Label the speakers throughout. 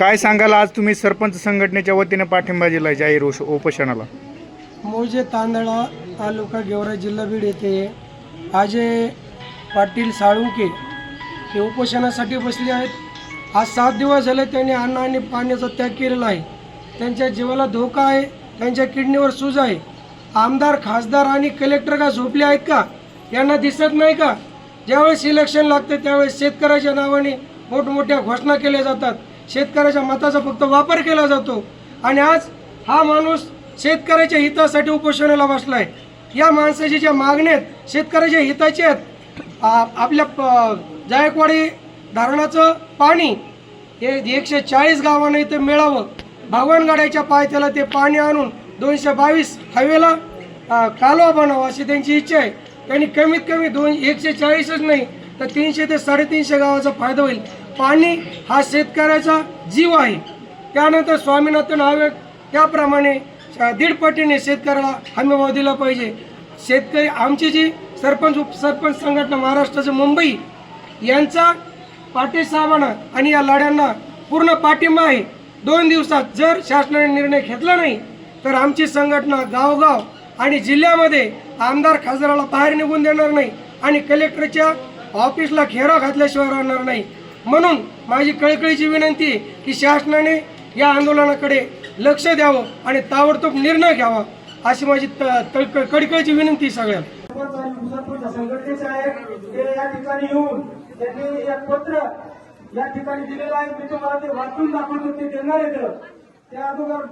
Speaker 1: काय सांगाल आज तुम्ही सरपंच संघटनेच्या वतीने पाठिंबा दिला जाहीर उश- उपोषणाला?
Speaker 2: मौजे तांदळा तालुका गेवरा जिल्हा बीड येथे अजय पाटील साळुंके हे उपोषणासाठी बसले आहेत. आज सात दिवस झाले त्यांनी अन्न आणि पाण्याचा त्याग केलेला आहे. त्यांच्या जीवाला धोका आहे त्यांच्या किडनीवर सूज आहे. आमदार खासदार आणि कलेक्टर का झोपले आहेत का? यांना दिसत नाही का? ज्यावेळेस इलेक्शन लागते त्यावेळेस शेतकऱ्याच्या नावाने मोठमोठ्या घोषणा केल्या जातात. शेतकऱ्याच्या मताचा फक्त वापर केला जातो. आणि आज हा माणूस शेतकऱ्याच्या हितासाठी उपोषणाला बसलाय. या माणसाची ज्या मागण्या आहेत शेतकऱ्याच्या हिताच्या आहेत आपल्या प- जायकवाडी धरणाचं पाणी हे एकशे चाळीस गावांना इथे मिळावं. भगवानगडाच्या पायथ्याला ते पाणी आणून दोनशे बावीस हवेला कालवा बनावा अशी त्यांची इच्छा आहे. त्यांनी कमीत कमी दोन एकशे चाळीसच नाही तर तीनशे ते साडेतीनशे गावाचा फायदा होईल. पाणी हा शेतकऱ्याचा जीव आहे. त्यानंतर स्वामीनाथन आयोग त्याप्रमाणे दीड पटीने शेतकऱ्याला हमीभाव दिला पाहिजे. शेतकरी आमची जी सरपंच उपसरपंच संघटना महाराष्ट्राचं मुंबई यांचा पाटीलसाहेबांना आणि या लढ्यांना पूर्ण पाठिंबा आहे. दोन दिवसात जर शासनाने निर्णय घेतला नाही तर आमची संघटना गावगाव आणि जिल्ह्यामध्ये आमदार खासदाराला बाहेर निघून देणार नाही आणि कलेक्टरच्या ऑफिसला घेराव घातल्याशिवाय राहणार नाही. म्हणून माझी कळकळीची विनंती की शासनाने या आंदोलनाकडे लक्ष द्यावं आणि ताबडतोब निर्णय घ्यावा अशी माझी कळकळीची विनंती आहे सगळ्यांना. संघटनेचे आहे ते या ठिकाणी येऊन त्यांनी एक पत्र या ठिकाणी दिलेलं आहे. मी तुम्हाला ते वाचून दाखवतो ते देणार येतं त्या अगोदर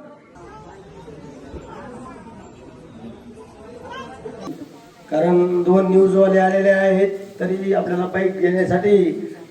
Speaker 3: कारण दोन न्यूजवाले आलेले आहेत तरी आपल्याला बाईक घेण्यासाठी